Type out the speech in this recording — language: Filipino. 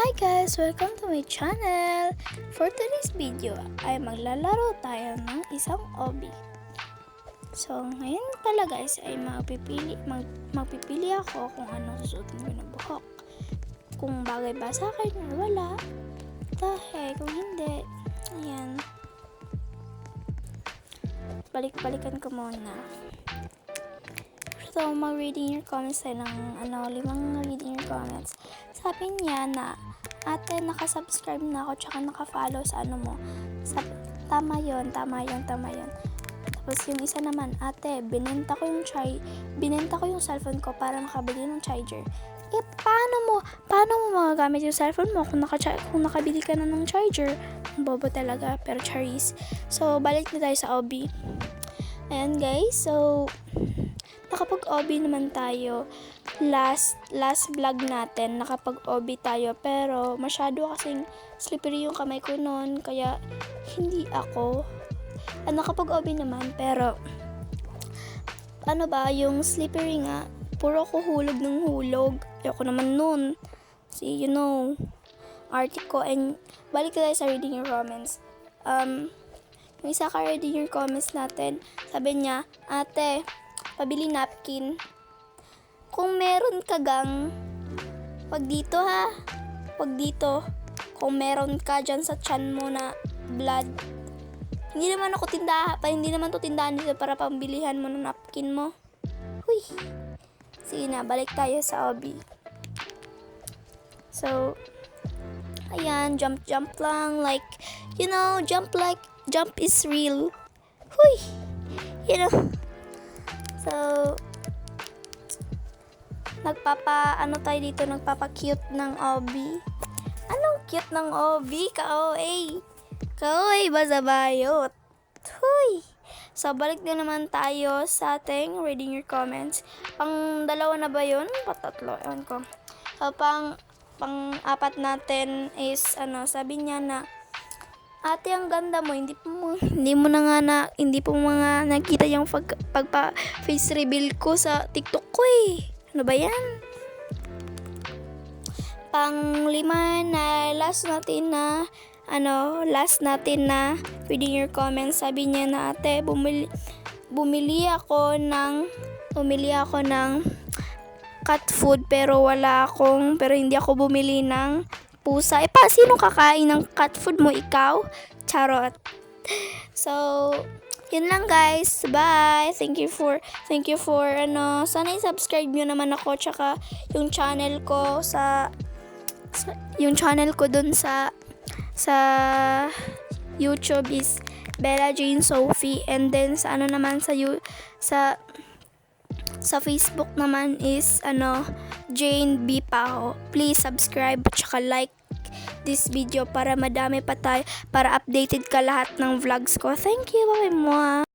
Hi guys! Welcome to my channel! For today's video ay maglalaro tayo ng isang obi. So, ngayon pala guys ay magpipili, mag, magpipili ako kung anong susuotin ko ng buhok. Kung bagay ba sa akin or wala. Dahil kung hindi, ayan. Balik-balikan ko muna. So, mag-reading your comments tayo ng ano, limang reading your comments. Sabi niya na, ate, nakasubscribe na ako tsaka nakafollow sa ano mo. Sa, tama yon tama yon tama yon Tapos yung isa naman, ate, binenta ko yung chai, binenta ko yung cellphone ko para makabili ng charger. Eh, paano mo, paano mo magagamit yung cellphone mo kung, naka, kung nakabili ka na ng charger? Bobo talaga, pero charis. So, balik na tayo sa OB. Ayan guys, so, nakapag-OB naman tayo. Last, last vlog natin, nakapag-OB tayo. Pero, masyado kasing slippery yung kamay ko noon. Kaya, hindi ako. Ah, nakapag-OB naman, pero, ano ba, yung slippery nga, puro ko hulog ng hulog. Ayoko naman nun. See, you know, artic ko. And, balik tayo sa reading your comments. Um, yung isa ka reading your comments natin, sabi niya, ate, pabili napkin. Kung meron ka gang, wag dito ha, wag dito. Kung meron ka dyan sa chan mo na blood, hindi naman ako tindahan, pa hindi naman to tindahan dito para pambilihan mo ng napkin mo. Huy. Sige na, balik tayo sa hobby. So, ayan, jump jump lang like, you know, jump like, jump is real. Huy. You know. Nagpapa, ano tayo dito, nagpapa-cute ng obi. Anong cute ng obi? Ka-OA. Ka-OA ba bayot? Huy. So, balik na naman tayo sa ating reading your comments. Pang dalawa na ba yun? Patatlo. Ewan ko. So, pang, pang apat natin is, ano, sabi niya na, Ate, ang ganda mo. Hindi mo, hindi mo na nga na, hindi po mga nakita yung pag, pagpa face reveal ko sa TikTok ko eh. Ano ba yan? Pang lima na last natin na ano, last natin na reading your comments. Sabi niya na ate, bumili, bumili ako ng, bumili ako ng cat food pero wala akong, pero hindi ako bumili ng pusa. Eh pa, sino kakain ng cat food mo? Ikaw? Charot. So, yun lang guys. Bye. Thank you for, thank you for, ano, sana i-subscribe nyo naman ako, tsaka yung channel ko sa, sa yung channel ko dun sa, sa YouTube is Bella Jane Sophie and then sa ano naman sa you sa sa Facebook naman is ano Jane B. Paho. Please subscribe at like this video para madami pa tayo para updated ka lahat ng vlogs ko. Thank you. Bye-bye. Mwah.